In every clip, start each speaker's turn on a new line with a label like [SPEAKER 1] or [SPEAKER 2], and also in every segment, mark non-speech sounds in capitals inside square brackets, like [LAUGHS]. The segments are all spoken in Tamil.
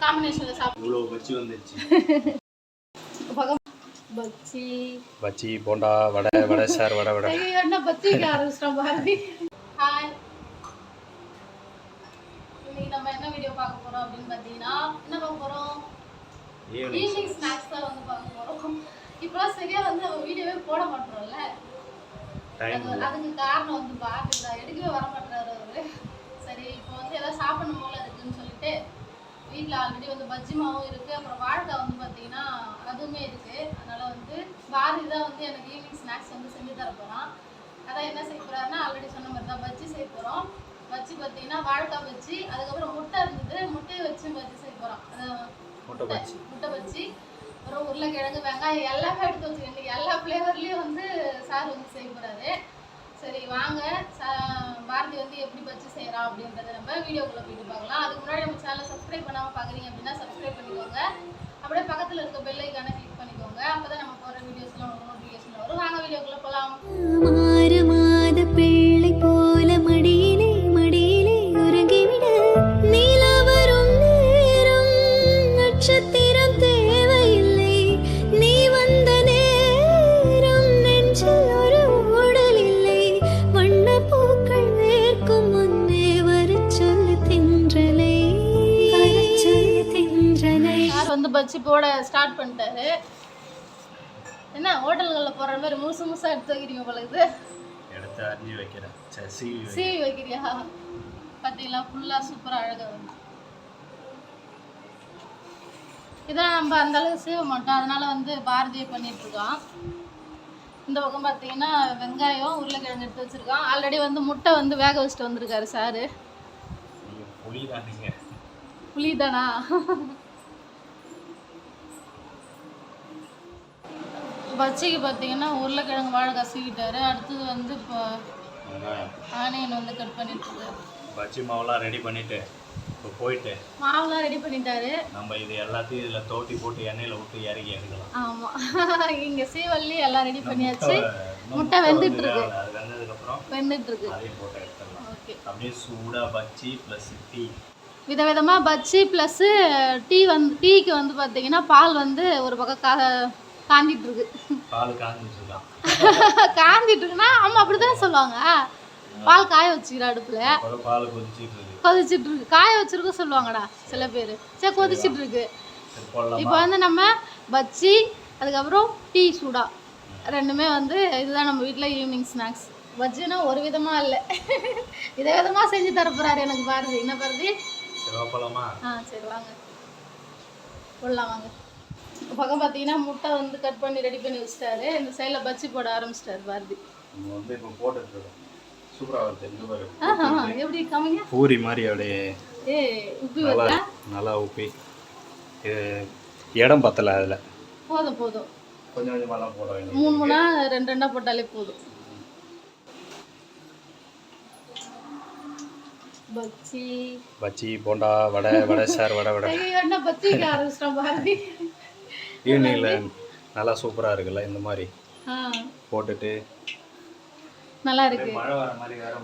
[SPEAKER 1] காம்பினேஷனில் சாப்பிட்டு
[SPEAKER 2] இவ்வளோ வச்சு வந்துருச்சு.
[SPEAKER 1] பச்சி
[SPEAKER 2] பச்சி போண்டா வடை வடை சார் வடை வடை.
[SPEAKER 1] ஐயோ என்ன பச்சி ஆரம்பிச்சிட்டோம் பாரதி ஹாய் இன்னைக்கு நம்ம என்ன வீடியோ பார்க்க போறோம் அப்படின்னு பார்த்தீங்கன்னா என்ன பார்க்க போறோம்?
[SPEAKER 2] ஈவினிங்
[SPEAKER 1] ஸ்நாக்ஸ் தான் வந்து பார்க்க போறோம். இப்போலாம் சரியா வந்து நம்ம வீடியோவே போட மாட்டோம்ல.
[SPEAKER 2] டைம்
[SPEAKER 1] அது- அதுக்கு காரணம் வந்து பாட்டு எடுக்கவே வர மாட்டாரு அவரு. சரி இப்போ வந்து ஏதாவது சாப்பிடணும் போல இருக்குன்னு சொல்லிட்டு வீட்டில் ஆல்ரெடி வந்து பஜ்ஜி மாவும் இருக்கு. அப்புறம் வாழைக்காய் வந்து பார்த்தீங்கன்னா அதுவுமே இருக்கு. அதனால வந்து பாரதி தான் வந்து எனக்கு ஈவினிங் ஸ்நாக்ஸ் வந்து செஞ்சு தர போறான். அதான் என்ன செய்ய போறாருன்னா ஆல்ரெடி சொன்ன மாதிரி தான் பஜ்ஜி செய்ய போறோம். பஜ்ஜி பார்த்தீங்கன்னா வாழைக்காய் பஜ்ஜி. அதுக்கப்புறம் முட்டை இருந்தது. முட்டையை வச்சு பஜ்ஜி செய்ய போறோம் அது
[SPEAKER 2] முட்டை
[SPEAKER 1] முட்டை வச்சு அப்புறம் உருளைக்கிழங்கு வெங்காயம் எல்லாமே எடுத்து வச்சுருக்கேன். இன்னைக்கு எல்லா ஃப்ளேவர்லேயும் வந்து சார் வந்து செய்ய போகிறாரு சரி வாங்க. பாரதி வந்து எப்படி பச்சு செய்கிறான் அப்படின்றத நம்ம வீடியோக்குள்ளே போயிட்டு பார்க்கலாம். அதுக்கு முன்னாடி நம்ம சேனலை சப்ஸ்கிரைப் பண்ணாமல் பார்க்குறீங்க அப்படின்னா சப்ஸ்கிரைப் பண்ணிக்கோங்க. அப்படியே பக்கத்தில் இருக்க பெல்லைக்கான கிளிக் பண்ணிக்கோங்க. அப்போ தான் நம்ம போகிற வீடியோஸ்லாம் உங்களுக்கு நோட்டிஃபிகேஷன் வரும். வாங்க வீடியோக்குள்ளே போகலாம் பஜ்ஜி போட ஸ்டார்ட் பண்ணிட்டாரு. என்ன ஹோட்டல்களில் போடுற மாதிரி முழுசு முழுசாக எடுத்து வைக்கிறீங்க போல இது?
[SPEAKER 2] எடுத்து அரிஞ்சு வைக்கிறேன். சீவி
[SPEAKER 1] வைக்கிறியா? பார்த்தீங்களா ஃபுல்லாக சூப்பராக அழகாக வந்து இதெல்லாம் நம்ம அந்த அளவுக்கு சீவ மாட்டோம். அதனால வந்து பாரதியை பண்ணிட்டு இருக்கோம் இந்த பக்கம் பார்த்தீங்கன்னா வெங்காயம் உருளைக்கிழங்கு எடுத்து வச்சிருக்கான். ஆல்ரெடி வந்து முட்டை வந்து வேக வச்சுட்டு வந்திருக்காரு சாரு.
[SPEAKER 2] புளி தான் நீங்க
[SPEAKER 1] புளி தானா பச்சைக்கு பார்த்தீங்கன்னா உருளைக்கிழங்கு வாழைக்காய் சீவிட்டாரு. அடுத்தது வந்து இப்போ ஆனியன் வந்து கட் பண்ணிட்டு
[SPEAKER 2] பச்சி மாவுலாம் ரெடி பண்ணிட்டு இப்போ போயிட்டு
[SPEAKER 1] மாவுலாம் ரெடி பண்ணிட்டாரு.
[SPEAKER 2] நம்ம இது எல்லாத்தையும் இதில் தோட்டி போட்டு எண்ணெயில் விட்டு இறக்கி எடுக்கலாம்.
[SPEAKER 1] ஆமா. [LAUGHS] இங்க சீவல்லி எல்லாம் ரெடி பண்ணியாச்சு. முட்டை வெந்துட்டு
[SPEAKER 2] வந்து
[SPEAKER 1] இருக்கு.
[SPEAKER 2] அது வெந்ததுக்கப்புறம்
[SPEAKER 1] வெந்துட்டு இருக்கு.
[SPEAKER 2] அதையும் போட்டு எடுத்துடலாம்.
[SPEAKER 1] ஓகே.
[SPEAKER 2] அப்படியே சூடாக பச்சி ப்ளஸ் டீ
[SPEAKER 1] விதவிதமா பஜ்ஜி ப்ளஸ் டீ வந்து டீக்கு வந்து பார்த்தீங்கன்னா பால் வந்து ஒரு பக்கம் கா காந்திட்டு இருக்கு
[SPEAKER 2] பால் காஞ்சிட்டு இருக்கான்
[SPEAKER 1] காந்திட்டு இருக்குன்னா ஆமா அப்படித்தானே சொல்லுவாங்க. பால் காய வச்சுக்கிற அடுப்புல.
[SPEAKER 2] பால் கொதிச்சிட்டு இருக்கு
[SPEAKER 1] கொதிச்சிட்டு இருக்கு காய வச்சிருக்க சொல்லுவாங்கடா சில பேர். சரி கொதிச்சிட்டு இருக்கு இப்போ வந்து நம்ம பஜ்ஜி அதுக்கப்புறம் டீ சூடா. ரெண்டுமே வந்து இதுதான் நம்ம வீட்டில் ஈவினிங் ஸ்நாக்ஸ் பஜ்ஜினா ஒரு விதமாக இல்லை. வித விதமாக செஞ்சு தர போறாரு எனக்கு பாரதி. என்ன பாரதி?
[SPEAKER 2] சரி போகலாமா
[SPEAKER 1] ஆ சரி வாங்க. போடலாம் வாங்க. இப்போ பக்கம் பார்த்தீங்கன்னா முட்டை வந்து கட் பண்ணி ரெடி பண்ணி வச்சிட்டாரு. இந்த சைடில் பஜ்ஜி போட ஆரம்பிச்சிட்டாரு பாரதி
[SPEAKER 2] வந்து இப்போ போட்டுட்டு இருக்கோம். சூப்பராக வருது. இந்த
[SPEAKER 1] ஆஹா எப்படி காமிங்க
[SPEAKER 2] பூரி மாதிரி அப்படியே
[SPEAKER 1] ஏ உப்பி
[SPEAKER 2] நல்லா நல்லா உப்பி. இடம் பத்தலை அதில்.
[SPEAKER 1] போதும் போதும்.
[SPEAKER 2] கொஞ்சம் கொஞ்சமாலாம் போட வேண்டியது
[SPEAKER 1] மூணு மூணா ரெண்டு ரெண்டா போட்டாலே போதும். பஜ்ஜி.
[SPEAKER 2] பச்சி போண்டா வடை வடை சார் வடை வடை.
[SPEAKER 1] ஐயோ என்ன பஜ்ஜி வைக்க ஆரம்பிச்சிட்டோம் பாரதி
[SPEAKER 2] ஈவினிங்கில் நல்லா சூப்பராக இருக்குல்ல இந்த மாதிரி?
[SPEAKER 1] ஆ.
[SPEAKER 2] போட்டுட்டு.
[SPEAKER 1] நல்லா இருக்கு.
[SPEAKER 2] மழை வர மாதிரி வேற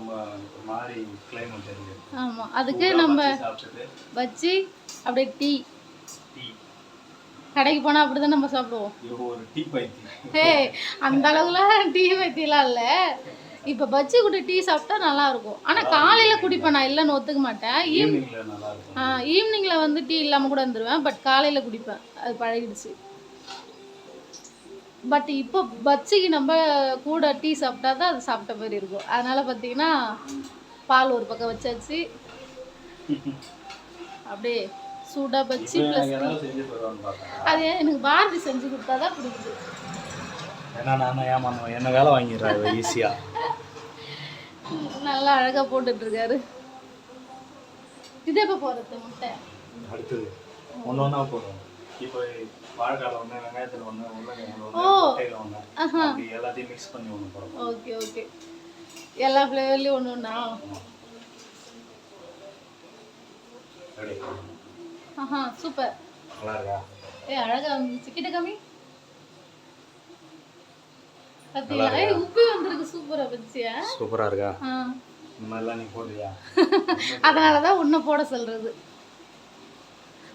[SPEAKER 2] மாதிரி கிளைமேட் இருக்கு.
[SPEAKER 1] ஆமா அதுக்கு நம்ம பஜ்ஜி அப்படியே டீ.
[SPEAKER 2] டீ.
[SPEAKER 1] கடைக்கு போனா அப்படிதான் நம்ம சாப்பிடுவோம்.
[SPEAKER 2] இது ஒரு டீ பைத்தி.
[SPEAKER 1] ஏய் அந்த அளவுக்குலாம் டீ பத்திலாம் இல்ல. இப்ப பஜ்ஜி கூட டீ சாப்பிட்டா நல்லா இருக்கும். ஆனா காலையில குடிப்பேன் நான் இல்லைன்னு ஒத்துக்க மாட்டேன். ஈவ்
[SPEAKER 2] ஈவினிங்கில் நல்லா இருக்கும்.
[SPEAKER 1] ஈவினிங்ல வந்து டீ இல்லாம கூட வந்துருவேன் பட் காலையில குடிப்பேன். அது பழகிடுச்சு. பட் இப்போ பஜ்ஜிக்கு நம்ம கூட டீ சாப்பிட்டா தான் அது சாப்பிட்ட மாதிரி இருக்கும். அதனால பார்த்தீங்கன்னா பால் ஒரு பக்கம் வச்சாச்சு. அப்படியே சூடாக
[SPEAKER 2] இப்போ
[SPEAKER 1] ப்ளஸ் அது எனக்கு பாரதி செஞ்சு கொடுத்தா தான் பிடிக்குது.
[SPEAKER 2] ஏன்னா நான் ஏமாந்தோம் என்ன வேலை வாங்கிடுறேன் ஈஸியாக
[SPEAKER 1] நல்லா அழகாக போட்டுட்டு இருக்காரு. இது எப்போ போகிறது முட்டை.
[SPEAKER 2] அடுத்தது. ஒன்று ஒன்றா போடுவோம். இப்போ வாழைக்கால ஒன்று வெங்காயத்தில் ஒன்று உருளைக்கிழங்கு
[SPEAKER 1] ஓ.
[SPEAKER 2] ஒன்று முட்டையில் ஒன்று அப்படி எல்லாத்தையும் மிக்ஸ் பண்ணி ஒன்று போடுவோம்
[SPEAKER 1] ஓகே ஓகே. எல்லா ஃப்ளேவர்லேயும் ஒன்று ஒன்றா
[SPEAKER 2] ரெடி
[SPEAKER 1] ஆஹா சூப்பர்.
[SPEAKER 2] நல்லா இருக்கா
[SPEAKER 1] ஏ அழகா கிட்ட கம்மி. உப்பி வந்திருக்கு. சூப்பரா பச்சியா
[SPEAKER 2] சூப்பராக இருக்கா? இந்த மாதிரிலாம் நீ போடுறியா [LAUGHS]
[SPEAKER 1] அதனால தான் உன்னை போட சொல்றது.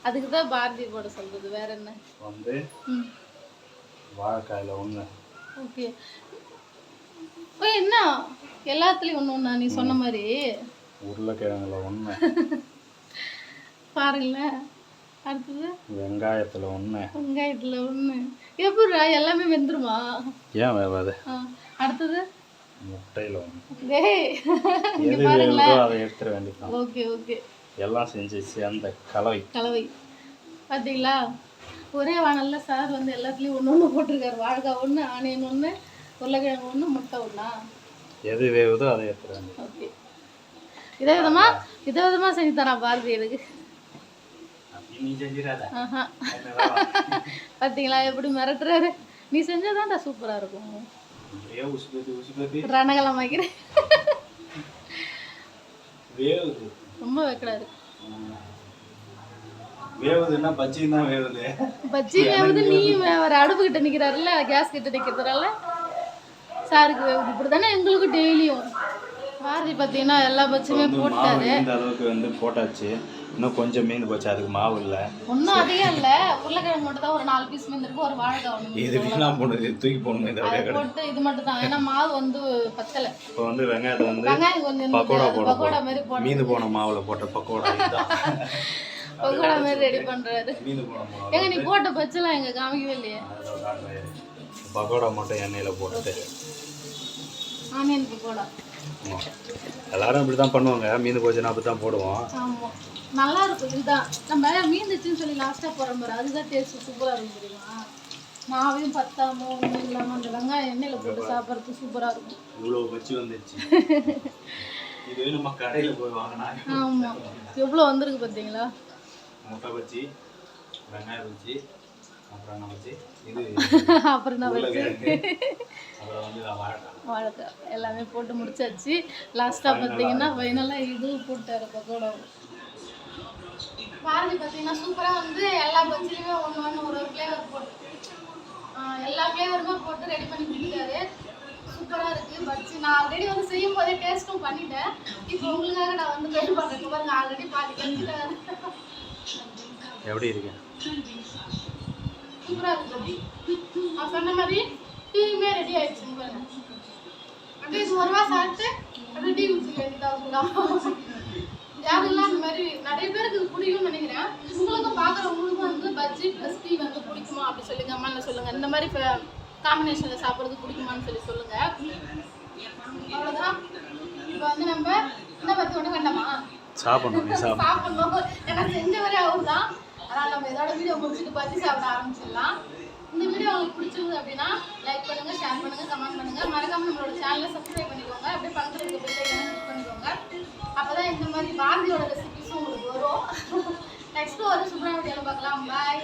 [SPEAKER 1] அதுக்கு தான் பாரதி போட சொல்றது. வேற என்ன?
[SPEAKER 2] வந்து வாழைக்காயில் ஒன்று
[SPEAKER 1] ஓகே. ஓ என்ன? எல்லாத்துலேயும் ஒன்று ஒன்றா நீ சொன்ன மாதிரி?
[SPEAKER 2] உருளைக்கிழங்குல ஒன்று [LAUGHS]
[SPEAKER 1] பாருங்களேன் அடுத்தது?
[SPEAKER 2] வெங்காயத்தில் ஒன்று
[SPEAKER 1] வெங்காயத்தில் ஒன்று எப்படிடா எல்லாமே வெந்துருமா?
[SPEAKER 2] ஏன் வேவாது?
[SPEAKER 1] அடுத்தது?
[SPEAKER 2] முட்டையில்
[SPEAKER 1] டேய்
[SPEAKER 2] அதை எடுத்துட வேண்டியதான்
[SPEAKER 1] ஓகே ஓகே.
[SPEAKER 2] எல்லாம் செஞ்சு சேர்ந்த கலவை.
[SPEAKER 1] கலவை. பார்த்தீங்களா ஒரே வானல்ல சார் வந்து எல்லாத்துலேயும் ஒன்று ஒன்று போட்டிருக்காரு. வாழைக்காய் ஒன்று ஆனியன் ஒன்று உருளைக்கிழங்கு ஒன்று முட்டை ஒன்றா
[SPEAKER 2] எது வேவுதோ அதை வேண்டியது
[SPEAKER 1] ஓகே. இதே விதமாக இதே விதமாக செஞ்சு தரான் பாரதி எனக்கு. பார்த்தீங்களா எப்படி மிரட்டுறாரு. நீ செஞ்சதான்டா சூப்பராக இருக்கும்.
[SPEAKER 2] அப்படியே உசுப்பத்தி உசுப்பத்தி
[SPEAKER 1] ரணகலம் வைக்கிறேன்
[SPEAKER 2] வேவுது.
[SPEAKER 1] ரொம்ப வைக்கிறாரு
[SPEAKER 2] வேவுதுன்னா பஜ்ஜி தான் வேவுது.
[SPEAKER 1] பஜ்ஜி வேவுது நீ வேற அடுப்பு கிட்ட நிற்கிறாருல்ல கேஸ் கிட்ட நிற்கிறதுனால சாருக்கு வேவுது. இப்படி தானே எங்களுக்கு டெய்லியும். பாரதி பார்த்தீங்கன்னா எல்லா
[SPEAKER 2] மாவு
[SPEAKER 1] போட்டாரு.
[SPEAKER 2] இந்த அளவுக்கு வந்து போட்டாச்சு. இன்னும் கொஞ்சம் மீந்து போச்சு அதுக்கு மாவு இல்லை.
[SPEAKER 1] ஒன்றும் அதிகம் இல்லை. உருளைக்கிழங்கு மட்டும் தான் ஒரு நாலு பீஸ் மீந்திருக்கு ஒரு வாழைக்காய் ஒன்று
[SPEAKER 2] இது வீணாக போனது தூக்கி போடணும் இதை
[SPEAKER 1] போட்டு இது மட்டும் தான் ஏன்னா மாவு வந்து பத்தலை.
[SPEAKER 2] இப்போ வந்து வெங்காயத்தை வந்து
[SPEAKER 1] வெங்காயம் கொஞ்சம்
[SPEAKER 2] பக்கோடா. போட
[SPEAKER 1] பக்கோடா மாதிரி போட்டு
[SPEAKER 2] மீந்து போன மாவுல போட்ட பக்கோடா [LAUGHS]
[SPEAKER 1] பக்கோடா மாதிரி ரெடி பண்றாரு.
[SPEAKER 2] மீந்து போன மாவு
[SPEAKER 1] ஏங்க நீ போட்ட பச்செல்லாம் எங்க காமிக்கவே இல்லையே.
[SPEAKER 2] பக்கோடா மட்டும் எண்ணெயில போட்டுட்டு.
[SPEAKER 1] ஆனியன் பக்கோடா.
[SPEAKER 2] எல்லாரும் இப்படி தான் பண்ணுவாங்க. மீந்து போச்சுன்னா அப்படி தான் போடுவோம்
[SPEAKER 1] நல்லா இருக்கும். இதுதான். நம்ம மீந்துச்சுன்னு சொல்லி லாஸ்டா போடுற பாரு அதுதான் டேஸ்ட் சூப்பரா இருக்கும் தெரியுமா? மாவையும் பத்தாம ஒன்றும் இல்லாம அந்த வெங்காயம் எண்ணெயில போட்டு சாப்பிட்றதுக்கு சூப்பரா இருக்கும்.
[SPEAKER 2] இவ்வளோ வச்சு வந்துருச்சு. [LAUGHS] இது நம்ம கடையில் போய் வாங்கினா?
[SPEAKER 1] ஆமா. எவ்வளோ வந்திருக்கு பார்த்தீங்களா
[SPEAKER 2] முட்டை வச்சு வெங்காயம் வச்சு அப்புறம் வாழைக்காய் [LAUGHS] [LAUGHS]
[SPEAKER 1] வாழைக்காய் எல்லாமே போட்டு முடிச்சாச்சு. லாஸ்ட்டாக பார்த்தீங்கன்னா ஃபைனலாக இது. போட்டாரு பக்கோடா பாரதி பார்த்தீங்கன்னா சூப்பராக வந்து எல்லா பஜ்ஜிலையுமே ஒன்று ஒன்று ஒரு ஒரு ஃப்ளேவர் போட்டு எல்லா ஃப்ளேவருமே போட்டு ரெடி பண்ணி கொடுத்தாரு சூப்பராக இருக்குது பஜ்ஜி. நான் ஆல்ரெடி வந்து செய்யும் போதே டேஸ்ட்டும் பண்ணிட்டேன். இப்போ உங்களுக்காக நான் வந்து ட்ரை பண்ணுறேன் பாருங்க ஆல்ரெடி பாதி கழிச்சுட்டாரு
[SPEAKER 2] எப்படி இருக்கு?
[SPEAKER 1] சூப்பராக இருக்குது நான் சொன்ன மாதிரி டீயுமே ரெடி ஆயிடுச்சு பாருங்க அப்படியே ரூபா சாப்பிட்டு அப்படியே டீ குடிச்சிக்க வேண்டியதாக யாரெல்லாம் இந்த மாதிரி நிறைய பேருக்கு இது பிடிக்கும்னு நினைக்கிறேன். உங்களுக்கும் பார்க்குறவங்களுக்கும் வந்து பஜ்ஜி ப்ளஸ் டீ வந்து பிடிக்குமா அப்படி சொல்லுங்க அம்மா சொல்லுங்க. இந்த மாதிரி காம்பினேஷனில் சாப்பிட்றது பிடிக்குமான்னு சொல்லி சொல்லுங்க. அவ்வளோதான் இப்போ வந்து நம்ம இந்த பற்றி ஒன்றும் வேண்டாமா?
[SPEAKER 2] சாப்பிடணும் [LAUGHS]
[SPEAKER 1] சாப்பிடணும். ஏன்னா செஞ்சவரே அவர் தான் அதனால் நம்ம இதோட வீடியோ முடிச்சுட்டு பத்தி சாப்பிட ஆரம்பிச்சிடலாம். இந்த வீடியோ உங்களுக்கு பிடிச்சிருந்தது அப்படின்னா லைக் பண்ணுங்க ஷேர் பண்ணுங்க கமெண்ட் பண்ணுங்க. மறக்காம நம்மளோட சேனலை சப்ஸ்கிரைப் பண்ணிக்கோங்க. அப்படியே பக்கத்தில் இருக்க பெல் கிளிக் பண்ணிக்கோங்க. அப்பதான் இந்த மாதிரி பாரதியோட ரெசிபிஸும் உங்களுக்கு வரும். [LAUGHS] நெக்ஸ்ட் ஒரு சூப்பரான வீடியோவில் பார்க்கலாம். பாய்